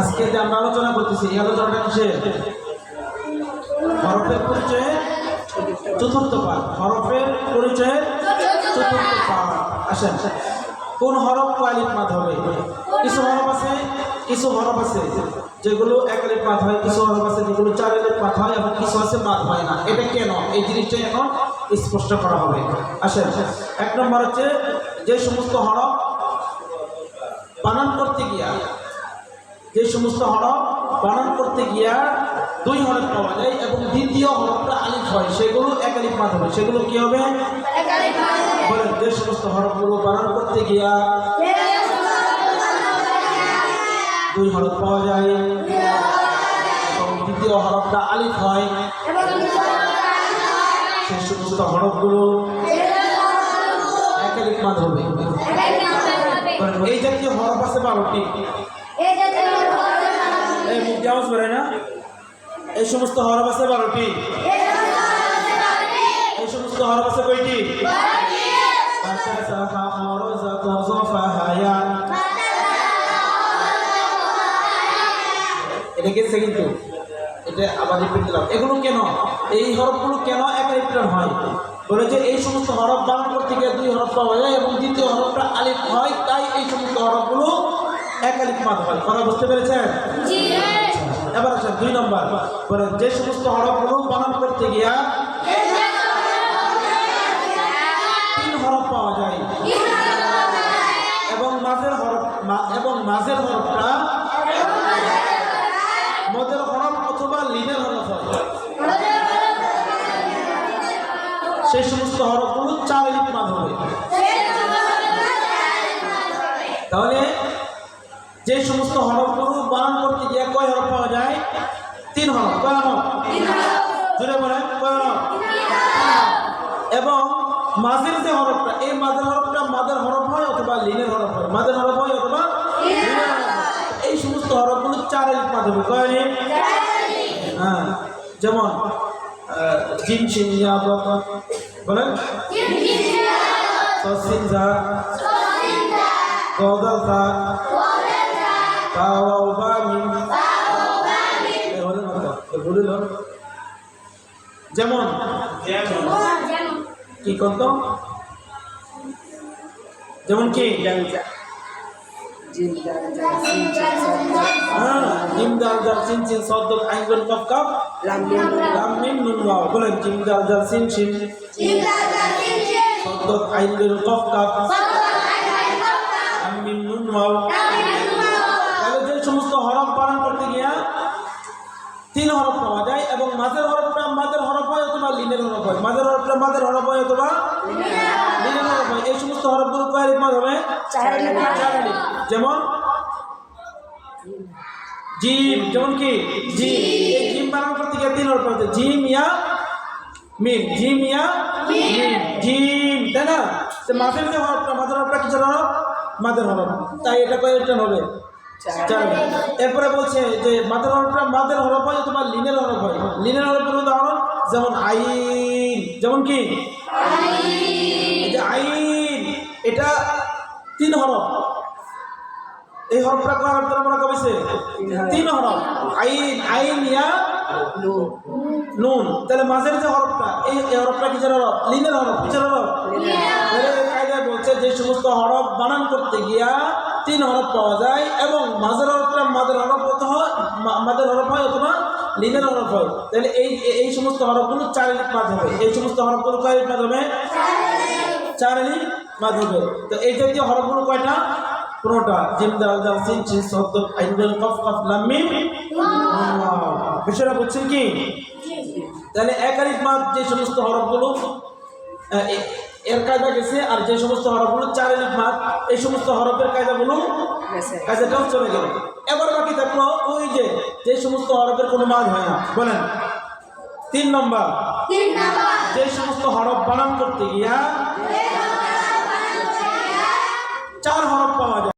আজকে যে আমরা আলোচনা করতেছি, এই আলোচনাটা কিসের? হরফের পরিচয়ে চতুর্থ পাঠ। হরফের পরিচয়ে চতুর্থ পাঠ। আসেন, কোন হরফ কোয়ালিক মাদ হবে? কিছু হরফ আছে, কিছু হরফ আছে যেগুলো এক আলিফ মাদ হয়, কিছু হরফ আছে যেগুলো চার আলিফ মাদ হয় এবং কিছু আছে মাদ হয় না। এটা কেন? এই জিনিসটাই এখন স্পষ্ট করা হবে। আসেন, এক নম্বর হচ্ছে যে সমস্ত হরফ বানান করতে গিয়া যে সমস্ত হরফ বানান করতে গিয়া দুই হরফ পাওয়া যায় এবং দ্বিতীয় হরফটা আলিফ হয় সেগুলো এক আলিফ মাদ হবে সেগুলো কি হবে? বলেন যে সমস্ত হরফগুলো বানান করতে গিয়া দুই হরফ পাওয়া যায় এবং দ্বিতীয় হরফটা আলিফ হয়। সেই সমস্ত হরফগুলো এক আলিফ মাদ হবে। এই জাতীয় হরফ আছে বারোটি। এই সমস্ত হরফ আছে বারোটি। এই সমস্ত হরফ আছে কয়টি? এটা গেছে কিন্তু? এটা আবার রিপিট এগুলো কেন? এই হরফগুলো কেন এক রিপিটার হয়? বলে যে এই সমস্ত হরফ বানান করতে গিয়ে দুই হরফ পাওয়া যায় এবং দ্বিতীয় হরফটা আলিফ হয়, তাই এই সমস্ত হরফগুলো এক মাদ হয়? কথা বুঝতে পেরেছেন? এবার আসেন দুই নম্বর। বলে যে সমস্ত হরফগুলো বানান করতে গিয়া তিন হরফ পাওয়া যায়। এবং মাঝের হরফ এবং মাঝের হরফটা মদের হরফ অথবা লিনের হরফ হয়। সেই সমস্ত হরফগুলো চার লিপ মাদ হবে তাহলে যে সমস্ত হরফগুলো বানান করতে গিয়ে কয় হরফ পাওয়া যায়? তিন হরফ কয় হরফ? জুড়ে বলেন কয় হরফ? এবং মাঝের যে হরফটা এই মাঝের হরফটা মাদের হরফ হয় অথবা লিনের হরফ হয়? মাদের হরফ হয় অথবা। এই সমস্ত হরফগুলো চার লিপ মাধ্যমে কয় হ্যাঁ যেমন জিম ইয়া বলেন। সসিন যা গদা যা যেমন কি করত যেমন কি? হ্যাঁ জিম দাল দাল সিন সিন সদ্দ আইন গুন কফ কফ। তিন হরফ পাওয়া যায় এবং মাঝের হরফটা মাঝের হরফ হয় অথবা লিনের হরফ হয়। মাঝের হরফটা মাঝের হরফ হয় অথবা লিনের হরফ হয়। এই সমস্ত হরফগুলো কয় লিপ হবে? যেমন জিম যেমন কি? জিম। এই জিম বানান করতে গিয়ে তিন হরফ আছে জিম ইয়া মিম। জিম ইয়া মিম। জিম তাই না? তো মাঝের যে হরফটা মাঝের হরফটা কিসের হরফ? মাঝের হরফ। তাই এটা কয়েকটা হবে? এরপরে বলছে যে মাদের হরফটা মাদের হরফ হয় তোমার লিনের হরফ হয়। লিনের হরফের উদাহরণ যেমন আইন। যেমন কি? যে আইন এটা তিন হরফ। এই হরফটা কয় হরফ মনে করেছে? তিন হরফ। আইন আইন ইয়া নুন। তাহলে মাঝের যে হরফটা এই হরফটা কিসের হরফ? লিনের হরফ। কিসের হরফ? কায়দায় বলছে যে সমস্ত হরফ বানান করতে গিয়া তিন হরফ পাওয়া যায় এবং মাঝের হরফটা মাদের হরফ হতে হয় মাদের হরফ হয় অথবা লিনের হরফ হয়। তাহলে এই এই সমস্ত হরফগুলো চার লিপ মাধ্যমে এই সমস্ত হরফগুলো কয় লিপ মাধ্যমে চার লিপ মাধ্যমে তো এই জাতীয় হরফগুলো কয়টা? পনেরোটা। জিম দাল দাল সিন সিন শব্দ আইন কফ কফ লাম মিম। বিষয়টা বুঝছেন কি? তাহলে এক আলিফ মাদ যে সমস্ত হরফগুলো এর কায়দা গেছে আর যে সমস্ত হরফগুলো চার মাদ এই সমস্ত হরফের কায়দাগুলো কায়দাটাও চলে গেল। এবার বাকি থাকল ওই যে যে সমস্ত হরফের কোনো মান হয় না। বলেন। তিন নম্বর। যে সমস্ত হরফ বানান করতে গিয়া চার হরফ পাওয়া যায়।